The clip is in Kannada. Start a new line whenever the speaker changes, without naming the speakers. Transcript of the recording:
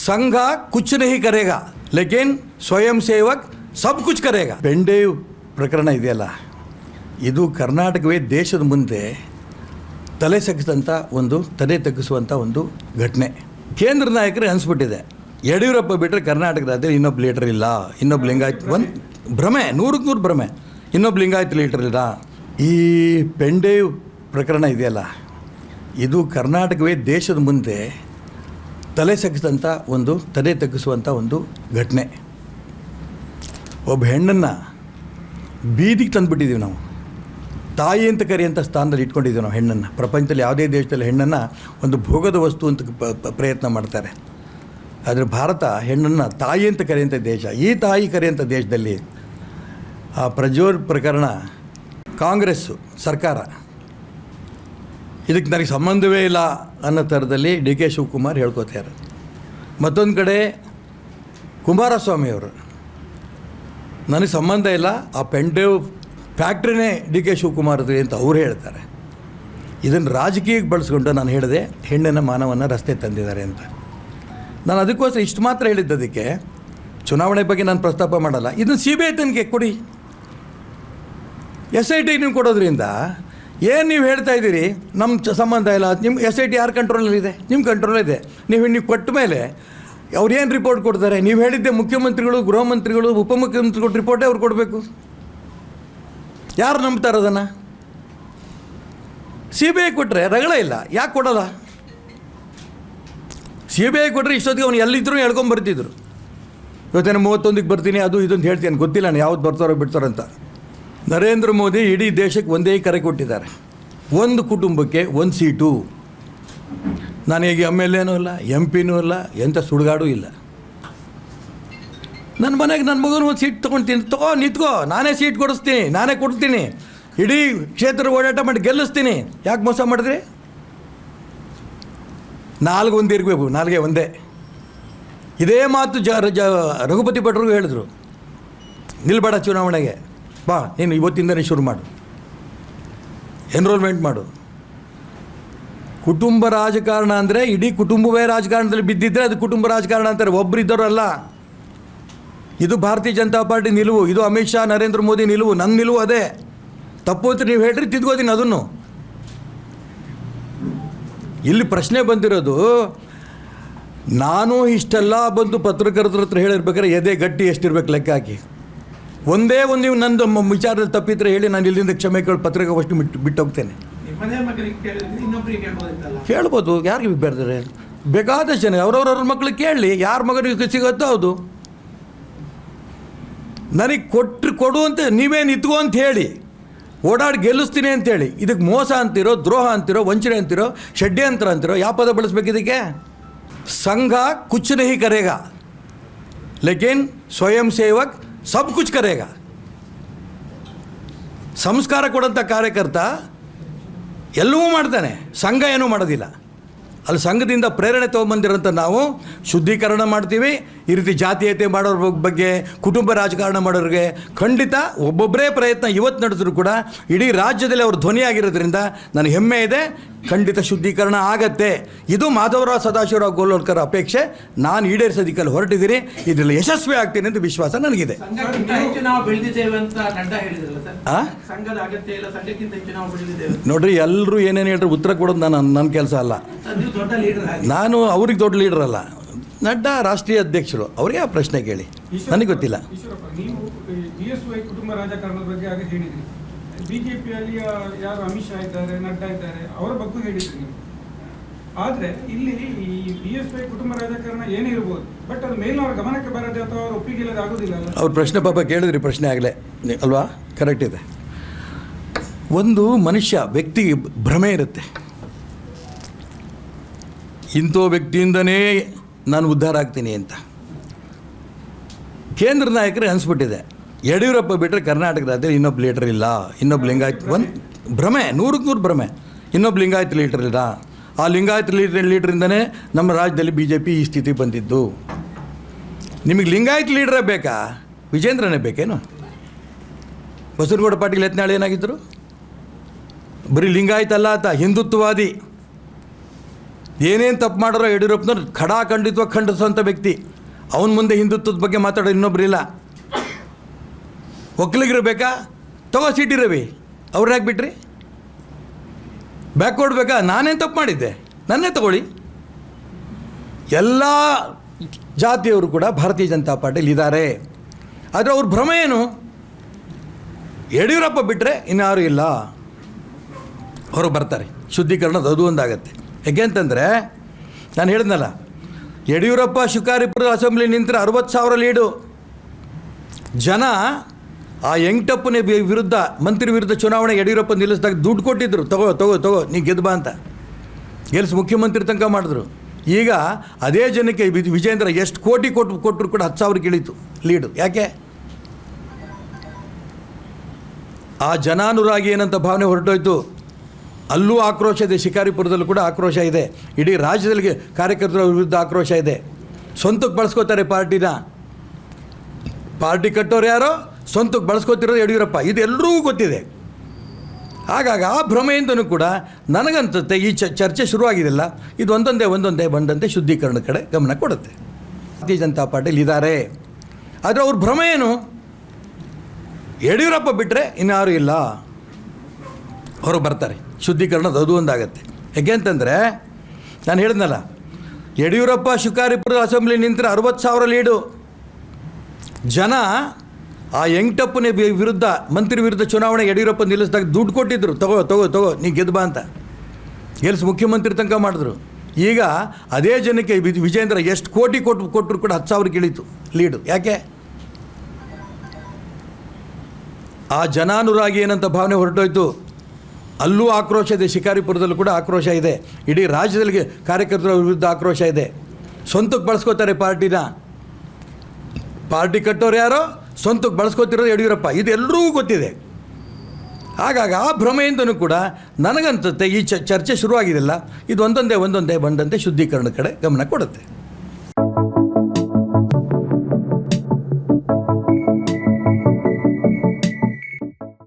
संघ कुछ नहीं करेगा लेकिन ಸ್ವಯಂ ಸೇವಕ್ ಸಬ್ ಕುಚ್ ಕರೇಗ ಪೆಂಡೇವ್ ಪ್ರಕರಣ ಇದೆಯಲ್ಲ ಇದು ಕರ್ನಾಟಕವೇ ದೇಶದ ಮುಂದೆ ತಲೆ ಸಗ್ಗಿಸಿದಂಥ ಒಂದು ತಲೆ ತಗ್ಗಿಸುವಂಥ ಒಂದು ಘಟನೆ ಕೇಂದ್ರ ನಾಯಕರಿಗೆ ಅನಿಸ್ಬಿಟ್ಟಿದೆ ಯಡಿಯೂರಪ್ಪ ಬಿಟ್ಟರೆ ಕರ್ನಾಟಕ ರಾಜ್ಯದಲ್ಲಿ ಇನ್ನೊಬ್ಬ ಲೀಡರ್ ಇಲ್ಲ ಇನ್ನೊಬ್ಬ ಲಿಂಗಾಯತ್ ಒಂದು ಭ್ರಮೆ ನೂರಕ್ಕೆ ನೂರು ಭ್ರಮೆ ಇನ್ನೊಬ್ಬ ಲಿಂಗಾಯತ್ ಲೀಡರ್ ಇಲ್ಲ ಈ ಪೆಂಡೇವ್ ಪ್ರಕರಣ ಇದೆಯಲ್ಲ ಇದು ಕರ್ನಾಟಕವೇ ದೇಶದ ಮುಂದೆ ತಲೆ ಸಗ್ಗಿಸಿದಂಥ ಒಂದು, ತಲೆ ತಗ್ಗಿಸುವಂಥ ಒಂದು ಘಟನೆ. ಒಬ್ಬ ಹೆಣ್ಣನ್ನು ಬೀದಿಗೆ ತಂದುಬಿಟ್ಟಿದ್ದೀವಿ ನಾವು. ತಾಯಿ ಅಂತ ಕರೆಯಂಥ ಸ್ಥಾನದಲ್ಲಿ ಇಟ್ಕೊಂಡಿದ್ದೀವಿ ನಾವು ಹೆಣ್ಣನ್ನು. ಪ್ರಪಂಚದಲ್ಲಿ ಯಾವುದೇ ದೇಶದಲ್ಲಿ ಹೆಣ್ಣನ್ನು ಒಂದು ಭೋಗದ ವಸ್ತು ಅಂತ ಪ್ರಯತ್ನ ಮಾಡ್ತಾರೆ. ಆದರೆ ಭಾರತ ಹೆಣ್ಣನ್ನು ತಾಯಿ ಅಂತ ಕರೆಯಂಥ ದೇಶ, ಈ ತಾಯಿ ಕರೆಯಂಥ ದೇಶದಲ್ಲಿ ಆ ಪ್ರಜ್ವಲ್ ಪ್ರಕರಣ ಕಾಂಗ್ರೆಸ್ಸು ಸರ್ಕಾರ ಇದಕ್ಕೆ ನನಗೆ ಸಂಬಂಧವೇ ಇಲ್ಲ ಅನ್ನೋ ಥರದಲ್ಲಿ ಡಿ ಕೆ ಶಿವಕುಮಾರ್ ಹೇಳ್ಕೋತಾರೆ ಮತ್ತೊಂದು ಕಡೆ ಕುಮಾರಸ್ವಾಮಿಯವರು ನನಗೆ ಸಂಬಂಧ ಇಲ್ಲ, ಆ ಪೆಂಡೇವ್ ಫ್ಯಾಕ್ಟ್ರಿನೇ ಡಿ ಕೆ ಶಿವಕುಮಾರ್ದು ಅಂತ ಅವ್ರು ಹೇಳ್ತಾರೆ. ಇದನ್ನು ರಾಜಕೀಯಕ್ಕೆ ಬಳಸ್ಕೊಂಡು ನಾನು ಹೇಳಿದೆ, ಹೆಣ್ಣಿನ ಮಾನವನ ರಸ್ತೆ ತಂದಿದ್ದಾರೆ ಅಂತ. ನಾನು ಅದಕ್ಕೋಸ್ಕರ ಇಷ್ಟು ಮಾತ್ರ ಹೇಳಿದ್ದು ಅದಕ್ಕೆ, ಚುನಾವಣೆ ಬಗ್ಗೆ ನಾನು ಪ್ರಸ್ತಾಪ ಮಾಡಲ್ಲ. ಇದನ್ನು ಸಿ ಬಿ ಐ ತನಿಖೆ ಕೊಡಿ. ಎಸ್ ಐ ಟಿ ನೀವು ಕೊಡೋದ್ರಿಂದ ಏನು ನೀವು ಹೇಳ್ತಾ ಇದ್ದೀರಿ? ನಮ್ಮ ಸಂಬಂಧ ಇಲ್ಲ. ನಿಮ್ಮ ಎಸ್ ಐ ಟಿ ಯಾರ ಕಂಟ್ರೋಲಲ್ಲಿದೆ ನಿಮ್ಮ ಕಂಟ್ರೋಲಿದೆ ನೀವು ನೀವು ಕೊಟ್ಟ ಮೇಲೆ ಅವ್ರು ಏನು ರಿಪೋರ್ಟ್ ಕೊಡ್ತಾರೆ? ನೀವು ಹೇಳಿದ್ದೆ ಮುಖ್ಯಮಂತ್ರಿಗಳು, ಗೃಹ ಮಂತ್ರಿಗಳು, ಉಪಮುಖ್ಯಮಂತ್ರಿಗಳು ರಿಪೋರ್ಟೇ ಅವ್ರು ಕೊಡಬೇಕು? ಯಾರು ನಂಬ್ತಾರೆ ಅದನ್ನು? ಸಿ ಬಿ ಐ ಕೊಟ್ಟರೆ ರಗಳ ಇಲ್ಲ. ಯಾಕೆ ಕೊಡಲ್ಲ? ಸಿ ಬಿ ಐ ಕೊಟ್ಟರೆ ಇಷ್ಟೊತ್ತಿಗೆ ಅವ್ನು ಎಲ್ಲಿದ್ದರೂ ಹೇಳ್ಕೊಂಬರ್ತಿದ್ರು ಇವತ್ತೇನು ಮೂವತ್ತೊಂದಕ್ಕೆ ಬರ್ತೀನಿ, ಅದು ಇದು ಹೇಳ್ತೀನಿ. ಗೊತ್ತಿಲ್ಲ ನಾನು ಯಾವ್ದು ಬರ್ತಾರೋ ಬಿಡ್ತಾರೋ ಅಂತ. ನರೇಂದ್ರ ಮೋದಿ ಇಡೀ ದೇಶಕ್ಕೆ ಒಂದೇ ಕರೆ ಕೊಟ್ಟಿದ್ದಾರೆ. ಒಂದು ಕುಟುಂಬಕ್ಕೆ ಒಂದು ಸೀಟು. ನಾನೀಗ ಎಂ ಎಲ್ ಎನೂ ಇಲ್ಲ ಎಂ ಪಿನೂ ಇಲ್ಲ, ಎಂಥ ಸುಡುಗಾಡು ಇಲ್ಲ. ನನ್ನ ಮನೆಗೆ ನನ್ನ ಮಗನ ಒಂದು ಸೀಟ್ ತೊಗೊಳ್ತೀನಿ ತಗೋ, ನಿಂತ್ಕೋ, ನಾನೇ ಸೀಟ್ ಕೊಡಿಸ್ತೀನಿ, ನಾನೇ ಕೊಡ್ತೀನಿ. ಇಡೀ ಕ್ಷೇತ್ರ ಓಡಾಟ ಮಾಡಿ ಗೆಲ್ಲಿಸ್ತೀನಿ. ಯಾಕೆ ಮೋಸ ಮಾಡಿದ್ರಿ? ನಾಲ್ಗೆ ಒಂದು ಇರಬೇಕು, ನಾಲ್ಗೆ ಒಂದೇ. ಇದೇ ಮಾತು ಜ ರಘುಪತಿ ಭಟ್ರಿಗೂ ಹೇಳಿದ್ರು. ನಿಲ್ಬೇಡ ಚುನಾವಣೆಗೆ. ಬಾ, ನೀನು ಇವತ್ತಿಂದನೇ ಶುರು ಮಾಡು. ಎನ್ರೋಲ್ಮೆಂಟ್ ಮಾಡು. ಕುಟುಂಬ ರಾಜಕಾರಣ ಅಂದರೆ ಇಡೀ ಕುಟುಂಬವೇ ರಾಜಕಾರಣದಲ್ಲಿ ಬಿದ್ದಿದ್ದರೆ ಅದು ಕುಟುಂಬ ರಾಜಕಾರಣ ಅಂತಾರೆ. ಒಬ್ಬರಿದ್ದವರಲ್ಲ ಇದು ಭಾರತೀಯ ಜನತಾ ಪಾರ್ಟಿ ನಿಲುವು, ಇದು ಅಮಿತ್ ಶಾ, ನರೇಂದ್ರ ಮೋದಿ ನಿಲುವು ನನ್ನ ನಿಲುವು ಅದೇ. ತಪ್ಪು ಅಂತ ನೀವು ಹೇಳ್ರಿ ತಿದ್ಕೋತೀನಿ ಅದನ್ನು. ಇಲ್ಲಿ ಪ್ರಶ್ನೆ ಬಂದಿರೋದು, ನಾನು ಇಷ್ಟೆಲ್ಲ ಬಂದು ಪತ್ರಕರ್ತರ ಹತ್ರ ಹೇಳಿರ್ಬೇಕಾದ್ರೆ ಎದೆ ಗಟ್ಟಿ ಎಷ್ಟಿರ್ಬೇಕು ಲೆಕ್ಕ ಹಾಕಿ. ಒಂದೇ ಒಂದು ನೀವು ನಂದು ವಿಚಾರದಲ್ಲಿ ತಪ್ಪಿದ್ರೆ ಹೇಳಿ ನಾನು ಇಲ್ಲಿಂದ ಕ್ಷಮೆ ಕೇಳಿ ಪತ್ರಿಕಾಗೋಷ್ಠಿ ಬಿಟ್ಟು ಬಿಟ್ಟು ಹೋಗ್ತೇನೆ.
ನಿಮ್ಮದೇ ಮಗನಿಗೆ ಕೇಳಿದ್ರೆ ಇನ್ನೊಬ್ಬರಿಗೆ ಕೇಳ್ಬೋದಿತ್ತಲ್ಲ?
ಕೇಳ್ಬೋದು ಯಾರಿಗೆ ಬೇಡ್ತಾರೆ ಬೇಕಾದಷ್ಟು ಜನ ಅವ್ರವ್ರವ್ರ ಮಕ್ಳಿಗೆ ಕೇಳಲಿ ಯಾರ ಮಗನಿಗೆ ಸಿಗುತ್ತೋ ಹೌದು. ನನಗೆ ಕೊಟ್ಟರು ಕೊಡು ಅಂತ ನೀವೇನು ಇತ್ಕೋ ಅಂತ ಹೇಳಿ. ಓಡಾಡಿ ಗೆಲ್ಲಿಸ್ತೀನಿ ಅಂತೇಳಿ ಇದಕ್ಕೆ ಮೋಸ ಅಂತಿರೋ ದ್ರೋಹ ಅಂತಿರೋ ವಂಚನೆ ಅಂತಿರೋ ಷಡ್ಯಂತ್ರ ಅಂತಿರೋ ಯಾವ ಪದ ಬಳಸ್ಬೇಕು ಇದಕ್ಕೆ? ಸಂಘ ಕುಚ್ಚನಹಿ ಕರೇಗ. ಲೇಕಿನ್ ಸ್ವಯಂ ಸೇವಕ್ ಸಬ್ ಕುಚ್ ಕರೇಗ ಸಂಸ್ಕಾರ ಕೊಡಂಥ ಕಾರ್ಯಕರ್ತ ಎಲ್ಲವೂ ಮಾಡ್ತಾನೆ, ಸಂಘ ಏನೂ ಮಾಡೋದಿಲ್ಲ. ಅಲ್ಲಿ ಸಂಘದಿಂದ ಪ್ರೇರಣೆ ತೊಗೊಂಬಂದಿರೋಂಥ ನಾವು ಶುದ್ಧೀಕರಣ ಮಾಡ್ತೀವಿ, ಈ ರೀತಿ ಜಾತೀಯತೆ ಮಾಡೋರ ಬಗ್- ಬಗ್ಗೆ, ಕುಟುಂಬ ರಾಜಕಾರಣ ಮಾಡೋರಿಗೆ ಖಂಡಿತ ಒಬ್ಬೊಬ್ಬರೇ ಪ್ರಯತ್ನ ಇವತ್ತು ನಡೆದ್ರು ಕೂಡ ಇಡೀ ರಾಜ್ಯದಲ್ಲಿ ಅವರು ಧ್ವನಿಯಾಗಿರೋದ್ರಿಂದ ನನಗೆ ಹೆಮ್ಮೆ ಇದೆ ಖಂಡಿತ ಶುದ್ಧೀಕರಣ ಆಗತ್ತೆ. ಇದು ಮಾಧವರಾವ್ ಸದಾಶಿವರಾವ್ ಗೋಲ್ವಲ್ಕರ್ ಅಪೇಕ್ಷೆ. ನಾನು ಈಡೇರಿಸೋದಿಕ್ಕಲ್ಲಿ ಹೊರಟಿದ್ದೀನಿ. ಇದರಲ್ಲಿ ಯಶಸ್ವಿ ಆಗ್ತೀನಿ ಅಂತ ವಿಶ್ವಾಸ ನನಗಿದೆ.
ಸಂಘಕ್ಕಿಂತ ನಾವು ಬೆಳೆದಿದ್ದೇವೆ ಅಂತ ನಡ್ಡಾ ಹೇಳಿದ್ರಲ್ಲ ಸರ್?
ಆ?
ಸಂಘದ ಅಗತ್ಯ ಇಲ್ಲ ಸಂಘಕ್ಕಿಂತ ಹೆಚ್ಚು ನಾವು ಬೆಳೆದಿದ್ದೇವೆ.
ನೋಡ್ರಿ ಎಲ್ಲರೂ ಏನೇನು ಹೇಳ್ರಿ ಉತ್ತರ ಕೊಡೋದು ನಾನು ನನ್ನ ಕೆಲಸ ಅಲ್ಲ.
ಸರ್, ನೀವು ದೊಡ್ಡ ಲೀಡರ್ ಆಗಿ
ನಾನು ಅವ್ರಿಗೆ ದೊಡ್ಡ ಲೀಡರ್ ಅಲ್ಲ. ನಡ್ಡಾ ರಾಷ್ಟ್ರೀಯ ಅಧ್ಯಕ್ಷರು ಅವ್ರಿಗೆ ಆ ಪ್ರಶ್ನೆ ಕೇಳಿ. ನನಗೆ ಗೊತ್ತಿಲ್ಲ.
ಬಿಜೆಪಿಯಲ್ಲಿ ಯಾರು ಅಮಿತ್ ಶಾ ಇದ್ದಾರೆ, ನಡ್ಡಾ ಇದ್ದಾರೆ, ಅವರ ಬಗ್ಗೆ ಹೇಳಿದ್ರಿ ನೀವು. ಆದ್ರೆ ಇಲ್ಲಿ ಈ ಬಿ ಎಸ್ ವೈ ಕುಟುಂಬ ರಾಜಕಾರಣ ಏನೇ ಇರ್ಬೋದು ಬಟ್ ಅದು ಮೇಲಿನವರ ಗಮನಕ್ಕೆ ಬರದೆ ಅಥವಾ ಅವ್ರ ಒಪ್ಪಿಗೆ ಇಲ್ಲದೆ ಆಗೋದಿಲ್ಲ
ಅವ್ರ ಪ್ರಶ್ನೆ ಪಾಪ ಕೇಳಿದ್ರಿ, ಪ್ರಶ್ನೆ ಆಗಲೇ. ಅಲ್ವಾ? ಕರೆಕ್ಟ್ ಇದೆ. ಒಂದು ಮನುಷ್ಯ, ವ್ಯಕ್ತಿ ಭ್ರಮೆ ಇರುತ್ತೆ. ಇಂಥ ವ್ಯಕ್ತಿಯಿಂದನೇ ನಾನು ಉದ್ಧಾರ ಆಗ್ತೀನಿ ಅಂತ. ಕೇಂದ್ರ ನಾಯಕರಿಗೆ ಅನಿಸ್ಬಿಟ್ಟಿದೆ. ಯಡಿಯೂರಪ್ಪ ಬಿಟ್ಟರೆ ಕರ್ನಾಟಕ ರಾಜ್ಯದಲ್ಲಿ ಇನ್ನೊಬ್ಬ ಲೀಡರ್ ಇಲ್ಲ, ಇನ್ನೊಬ್ಬ ಲಿಂಗಾಯತ್ ಒಂದು ಭ್ರಮೆ, ನೂರಕ್ಕೆ ನೂರು ಭ್ರಮೆ. ಇನ್ನೊಬ್ಬ ಲಿಂಗಾಯತ್ ಲೀಡರ್ ಇಲ್ಲ. ಆ ಲಿಂಗಾಯತ್ ಲೀಡರ್ ಲೀಡ್ರಿಂದನೇ ನಮ್ಮ ರಾಜ್ಯದಲ್ಲಿ ಬಿ ಜೆ ಪಿ ಈ ಸ್ಥಿತಿ ಬಂದಿದ್ದು. ನಿಮಗೆ ಲಿಂಗಾಯತ್ ಲೀಡ್ರೇ ಬೇಕಾ? ವಿಜೇಂದ್ರನೇ ಬೇಕೇನು? ಬಸವನಗೌಡ ಪಾಟೀಲ್ ಯತ್ನಾಳ್ ಏನಾಗಿದ್ದರು ಬರೀ ಲಿಂಗಾಯತ್ ಅಲ್ಲ ಆತ ಹಿಂದುತ್ವವಾದಿ. ಏನೇನು ತಪ್ಪು ಮಾಡೋರು ಯಡಿಯೂರಪ್ಪನ ಖಡಾ ಖಂಡಿತವಾಗಿ ಖಂಡಿಸುವಂಥ ವ್ಯಕ್ತಿ. ಅವನ ಮುಂದೆ ಹಿಂದುತ್ವದ ಬಗ್ಗೆ ಮಾತಾಡೋ ಇನ್ನೊಬ್ರಿಲ್ಲ. ಒಕ್ಕಲಿಗರು ಬೇಕಾ ತಗೋ ಸಿಟಿ ರವಿ, ಅವ್ರು ಯಾಕೆ ಬಿಟ್ರಿ? ಬ್ಯಾಕ್ವರ್ಡ್ ಬೇಕಾ? ನಾನೇನು ತಪ್ಪು ಮಾಡಿದ್ದೆ? ನನ್ನೇ ತಗೊಳ್ಳಿ. ಎಲ್ಲ ಜಾತಿಯವರು ಕೂಡ ಭಾರತೀಯ ಜನತಾ ಪಾರ್ಟಿಲಿ ಇದ್ದಾರೆ. ಆದರೆ ಅವ್ರ ಭ್ರಮೆ ಏನು? ಯಡಿಯೂರಪ್ಪ ಬಿಟ್ಟರೆ ಇನ್ಯಾರೂ ಇಲ್ಲ. ಅವರು ಬರ್ತಾರೆ. ಶುದ್ಧೀಕರಣದ ಅದು ಒಂದಾಗತ್ತೆ. ಯಾಕೆ ಅಂತಂದರೆ ನಾನು ಹೇಳಿದ್ನಲ್ಲ, ಯಡಿಯೂರಪ್ಪ ಶಿಕಾರಿಪುರ ಅಸೆಂಬ್ಲಿ ನಿಂತರೆ ಅರವತ್ತು ಸಾವಿರ ಲೀಡು. ಜನ ಆ ಎಂಟಪ್ಪನ ವಿರುದ್ಧ, ಮಂತ್ರಿ ವಿರುದ್ಧ ಚುನಾವಣೆ ಯಡಿಯೂರಪ್ಪ ನಿಲ್ಲಿಸಿದಾಗ ದುಡ್ಡು ಕೊಟ್ಟಿದ್ರು. ತಗೋ ತಗೋ ತಗೋ, ನೀ ಗೆದ್ದು ಬಾ ಅಂತ. ಗೆಲ್ಸಿ ಮುಖ್ಯಮಂತ್ರಿ ತನಕ ಮಾಡಿದ್ರು. ಈಗ ಅದೇ ಜನಕ್ಕೆ ವಿಜೇಂದ್ರ ಎಷ್ಟು ಕೋಟಿ ಕೊಟ್ಟು ಕೊಟ್ಟರು ಕೂಡ ಹತ್ತು ಸಾವಿರಕ್ಕೆ ಇಳೀತು ಲೀಡು. ಯಾಕೆ? ಆ ಜನಾನುರಾಗಿ ಏನಂತ ಭಾವನೆ ಹೊರಟೋಯ್ತು. ಅಲ್ಲೂ ಆಕ್ರೋಶ ಇದೆ. ಶಿಕಾರಿಪುರದಲ್ಲೂ ಕೂಡ ಆಕ್ರೋಶ ಇದೆ. ಇಡೀ ರಾಜ್ಯದಲ್ಲಿ ಕಾರ್ಯಕರ್ತರ ವಿರುದ್ಧ ಆಕ್ರೋಶ ಇದೆ. ಸ್ವಂತಕ್ಕೆ ಬಳಸ್ಕೋತಾರೆ ಪಾರ್ಟಿನ. ಪಾರ್ಟಿ ಕಟ್ಟೋರು ಯಾರೋ? ಸ್ವಂತಕ್ಕೆ ಬಳಸ್ಕೋತಿರೋದು ಯಡಿಯೂರಪ್ಪ. ಇದು ಎಲ್ಲರಿಗೂ ಗೊತ್ತಿದೆ. ಹಾಗಾಗಿ ಆ ಭ್ರಮೆಯಿಂದನೂ ಕೂಡ ನನಗನ್ಸುತ್ತೆ ಈ ಚರ್ಚೆ ಶುರುವಾಗಿದೆಲ್ಲ ಇದು ಒಂದೊಂದೇ ಒಂದೊಂದೇ ಬಂದಂತೆ ಶುದ್ಧೀಕರಣದ ಕಡೆ ಗಮನ ಕೊಡುತ್ತೆ. ಭಾರತೀಯ ಜನತಾ ಪಾರ್ಟಿಲಿ ಇದ್ದಾರೆ ಆದರೆ ಅವ್ರ ಭ್ರಮೆ ಏನು? ಯಡಿಯೂರಪ್ಪ ಬಿಟ್ಟರೆ ಇನ್ಯಾರೂ ಇಲ್ಲ. ಅವರು ಬರ್ತಾರೆ. ಶುದ್ಧೀಕರಣದ ಅದು ಒಂದಾಗತ್ತೆ. ಯಾಕೆ ಅಂತಂದರೆ, ನಾನು ಹೇಳಿದ್ನಲ್ಲ, ಯಡಿಯೂರಪ್ಪ ಶಿಕಾರಿಪುರ ಅಸೆಂಬ್ಲಿ ನಿಂತರೆ ಅರವತ್ತು ಸಾವಿರ ಲೀಡು. ಜನ ಆ ಯಂಗ್ಟಪ್ಪನ ವಿ- ವಿರುದ್ಧ, ಮಂತ್ರಿ ವಿರುದ್ಧ ಚುನಾವಣೆ ಯಡಿಯೂರಪ್ಪ ನಿಲ್ಲಿಸಿದಾಗ ದುಡ್ಡು ಕೊಟ್ಟಿದ್ರು. ತಗೋ ತಗೋ ತಗೋ, ನೀ ಗೆದ್ದು ಬಾ ಅಂತ. ಗೆಲ್ಸಿ ಮುಖ್ಯಮಂತ್ರಿ ತನಕ ಮಾಡಿದ್ರು. ಈಗ ಅದೇ ಜನಕ್ಕೆ ವಿಜೇಂದ್ರ ಎಷ್ಟು ಕೋಟಿ ಕೊಟ್ಟು ಕೊಟ್ಟರು ಕೂಡ ಹತ್ತು ಸಾವಿರಕ್ಕೆ ಇಳೀತು ಲೀಡು. ಯಾಕೆ? ಆ ಜನಾನುರಾಗಿ ಏನಂತ ಭಾವನೆ ಹೊರಟೋಯ್ತು. ಅಲ್ಲೂ ಆಕ್ರೋಶ ಇದೆ. ಶಿಕಾರಿಪುರದಲ್ಲೂ ಕೂಡ ಆಕ್ರೋಶ ಇದೆ. ಇಡೀ ರಾಜ್ಯದಲ್ಲಿ ಕಾರ್ಯಕರ್ತರ ವಿರುದ್ಧ ಆಕ್ರೋಶ ಇದೆ. ಸ್ವಂತಕ್ಕೆ ಬಳಸ್ಕೋತಾರೆ ಪಾರ್ಟಿನ. ಪಾರ್ಟಿ ಕಟ್ಟೋರು ಯಾರೋ? ಸ್ವಂತಕ್ಕೆ ಬಳಸ್ಕೋತಿರೋದು ಯಡಿಯೂರಪ್ಪ. ಇದು ಎಲ್ಲರಿಗೂ ಗೊತ್ತಿದೆ. ಹಾಗಾಗಿ ಆ ಭ್ರಮೆಯಿಂದನೂ ಕೂಡ ನನಗನ್ಸುತ್ತೆ ಈ ಚರ್ಚೆ ಶುರುವಾಗಿದೆಲ್ಲ ಇದು ಒಂದೊಂದೇ ಒಂದೊಂದೇ ಬಂದಂತೆ ಶುದ್ಧೀಕರಣದ ಕಡೆ ಗಮನ ಕೊಡುತ್ತೆ.